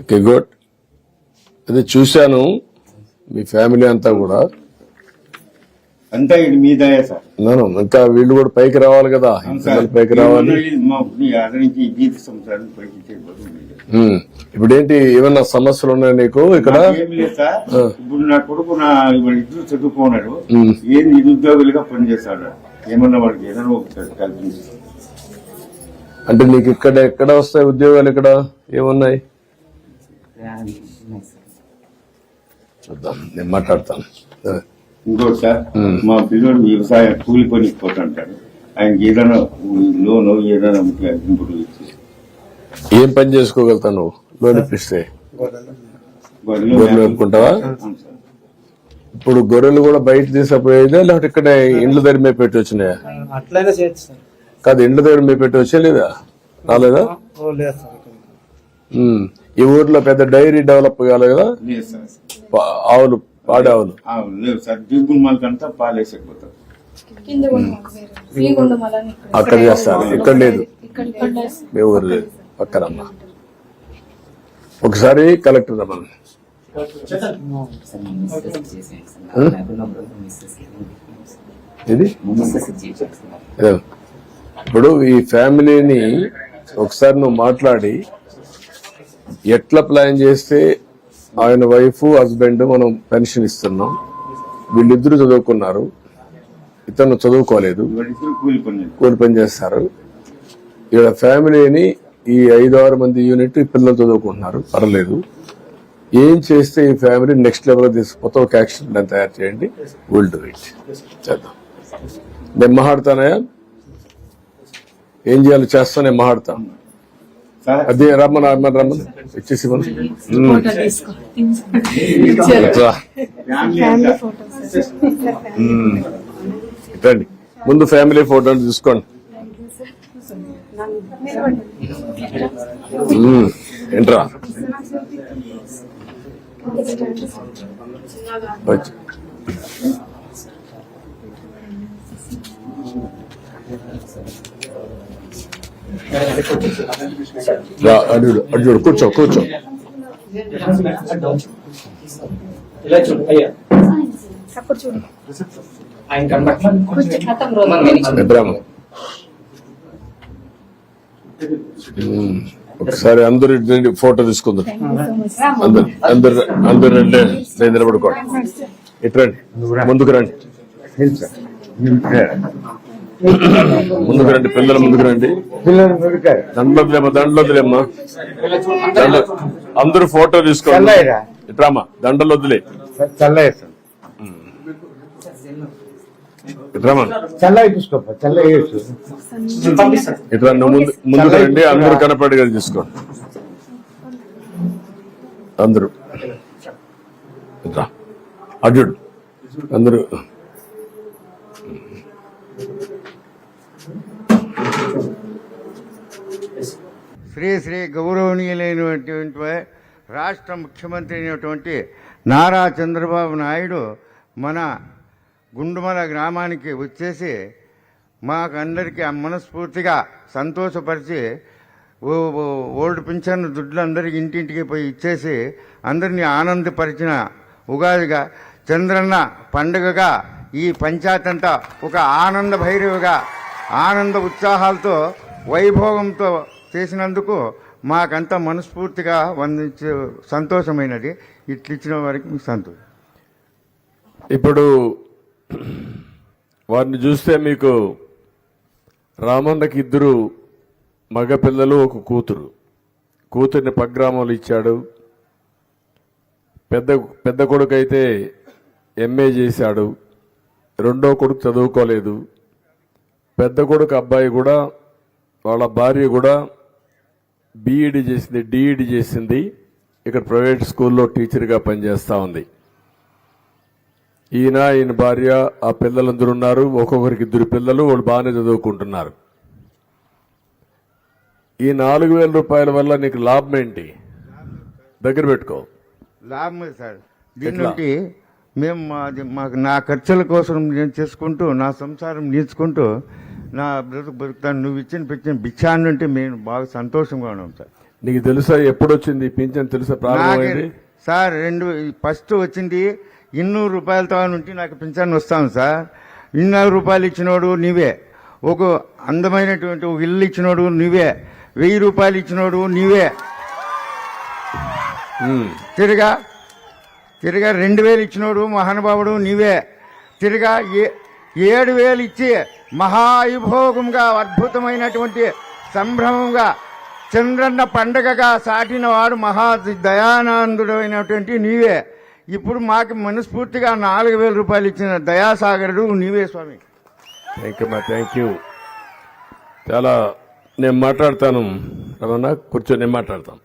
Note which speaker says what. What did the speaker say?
Speaker 1: Okay good అది చూశాను. మీ family అంతా కూడా.
Speaker 2: అంతా ఇది మీ దయ సార్
Speaker 1: నేను ఇంకా వీళ్ళు కూడా పైకి రావాలి కదా. పిల్లలు. పైకి రావాలి.
Speaker 2: మా నుంచి జీవిత పైకి.
Speaker 1: ఉమ్. ఇప్పుడు ఏంటి ఏమన్నా సమస్యలు ఉన్నాయి నీకు ఇక్కడ?
Speaker 2: నాకేం లేదు సార్. ఇప్పుడు నా కొడుకు నా వాళ్ళ ఇద్దరు చదువుకున్నాడు. ఏం నిరుద్యోగులుగా పనిచేస్తాడు. ఏమన్నా వాడికి ఏదైనా ఒకటి కల్పించి.
Speaker 1: అంటే నీకు ఇక్కడ ఎక్కడ వస్తాయి ఉద్యోగాలు ఇక్కడ? ఏమున్నాయి? చూద్దాం నేను మాట్లాడతాను.
Speaker 2: ఇంకోటి సార్ మా పిల్లడు వ్యవసాయ కూలి పనికి పోతుంటాడు. ఆయనకి ఏదైనా లోన్ ఏదైనా ఇప్పుడు
Speaker 1: ఏం పని చేసుకోగలుగుతావు నువ్వు? లోన్ ఇప్పిస్తే.
Speaker 2: గొర్రెలు సార్.
Speaker 1: ఇప్పుడు గొర్రెలు కూడా బయట తీసుకుపోయేదా లేకపోతే ఇక్కడ ఇండ్ల దగ్గర మేము పెట్టి వచ్చినాయా కాదు ఇండ్ల దగ్గర మేము పెట్టి వచ్చా లేదా రాలేదా ఈ ఊర్లో పెద్ద డైరీ డెవలప్ కాలేదు కదా? ఆవులు పాడి ఆవులు. అక్కడ చేస్తారు. ఇక్కడ లేదు. మీ ఊరు లేదు. పక్కనమ్మా ఒకసారి కలెక్టర్ రమ్మని. ఇదో. ఇప్పుడు ఈ ఫ్యామిలీని ఒకసారి నువ్వు మాట్లాడి ఎట్లా ప్లాన్ చేస్తే ఆయన వైఫ్ హస్బెండ్ మనం పెన్షన్ ఇస్తున్నాం? వీళ్ళిద్దరూ చదువుకున్నారు. ఇతను చదువుకోలేదు.
Speaker 2: కూలి పని
Speaker 1: చేస్తారు. ఇక్కడ ఫ్యామిలీని ఈ ఐదు ఆరు మంది యూనిట్ ఈ పిల్లలు చదువుకుంటున్నారు. పర్లేదు. ఏం చేస్తే ఈ ఫ్యామిలీ నెక్స్ట్ లెవెల్ తీసుకుపోతే ఒక యాక్షన్ ప్లాన్ తయారు చేయండి. విల్ డూ ఇట్ చేద్దాం. నేను మహాడతానయా ఏం చేయాలో? చేస్తా నేను
Speaker 2: మహాడతాను
Speaker 1: అదే రమ్మని రమ్మని రమ్మని. ఇచ్చేసి. రండి ముందు ఫ్యామిలీ ఫోటో తీసుకోండి. ఏంట్రా? చూడు కూర్చో కూర్చో.
Speaker 3: ఇలా చూడు అయ్యా.
Speaker 4: చూడు.
Speaker 3: ఆయన కనబట్ల.
Speaker 1: ఒకసారి అందరు ఫోటో తీసుకుందాం. అందరు అందరు అందరు రండి నేను నిలబడుకోండి ఇటు రండి ముందుకు రండి. ముందుకు రండి పిల్లలు ముందుకు రండి. దండలొద్దులేమ్మా దండలొద్దులేమ్మా దండ అందరూ ఫోటో తీసుకోండి. ఇట్రామా ఇట్లా నువ్వు ముందు ముందుకు రండి అందరూ కనపడేగా తీసుకోండి అందరూ. అందరూ.
Speaker 5: శ్రీ శ్రీ గౌరవనీయులైనటువంటి రాష్ట్ర ముఖ్యమంత్రి అయినటువంటి నారా చంద్రబాబు నాయుడు మన గుండుమల గ్రామానికి వచ్చేసి మాకందరికీ మనస్ఫూర్తిగా సంతోషపరిచి ఓల్డ్ పింఛన్ దుడ్లు అందరికి ఇంటింటికి పోయి ఇచ్చేసి అందరినీ ఆనందపరిచిన ఉగాదిగా చంద్రన్న పండుగగా ఈ పంచాయత్ అంతా ఒక ఆనంద భైరవిగా ఆనంద ఉత్సాహాలతో వైభోగంతో చేసినందుకు మాకంతా మనస్ఫూర్తిగా వందించే సంతోషమైనది. ఇట్లిచ్చిన వారికి మీకు సంతోషం.
Speaker 1: ఇప్పుడు వారిని చూస్తే మీకు రామన్నకి ఇద్దరు మగపిల్లలు ఒక కూతురు. కూతుర్ని పగ్రామంలో ఇచ్చాడు. పెద్ద పెద్ద కొడుకు అయితే ఎంఏ చేశాడు. రెండో కొడుకు చదువుకోలేదు. పెద్ద కొడుకు అబ్బాయి కూడా వాళ్ళ భార్య కూడా బీఈడి చేసింది డిఈడి చేసింది. ఇక్కడ ప్రైవేట్ స్కూల్లో టీచర్గా పనిచేస్తా ఉంది. ఈయన ఈయన భార్య ఆ పిల్లలందరూ ఉన్నారు. ఒక్కొక్కరికి ఇద్దరు పిల్లలు వాళ్ళు బాగానే చదువుకుంటున్నారు. ఈ నాలుగు వేల రూపాయల వల్ల నీకు లాభం ఏంటి? దగ్గర పెట్టుకో.
Speaker 5: లాభం సార్. దీని మేము మాది మాకు నా ఖర్చుల కోసం నేను చేసుకుంటూ నా సంసారం నేర్చుకుంటూ నా బ్రతుకు బతుకుతాను నువ్వు ఇచ్చిన పెట్టిన భిక్షాన్ని అంటే మేము బాగా సంతోషంగా ఉన్నాం సార్.
Speaker 1: నీకు తెలుసా ఎప్పుడు వచ్చింది పింఛన్? తెలుసా ప్రారంభమైంది?
Speaker 5: సార్ రెండు ఫస్ట్ వచ్చింది ఇన్నూరు రూపాయలతో నుండి నాకు పింఛన్ వస్తాను సార్. ఇన్నూరు రూపాయలు ఇచ్చినోడు నీవే. ఒక అందమైనటువంటి ఒక ఇల్లు ఇచ్చినోడు నీవే. వెయ్యి రూపాయలు ఇచ్చినోడు నీవే. తిరగా తిరిగా రెండు వేలు ఇచ్చినోడు మహానుభావుడు నీవే. తిరిగా ఏ ఏడు వేలు ఇచ్చి మహాయుభోగంగా అద్భుతమైనటువంటి సంభ్రమంగా చంద్రన్న పండగగా సాటినవాడు మహా మహా దయానందుడైనటువంటి నీవే. ఇప్పుడు మాకు మనస్ఫూర్తిగా నాలుగు వేల రూపాయలు ఇచ్చిన దయాసాగరుడు నీవే స్వామి.
Speaker 1: థ్యాంక్ యూ మా థ్యాంక్ యూ చాలా నేను మాట్లాడతాను రమణ కూర్చొని మాట్లాడతాను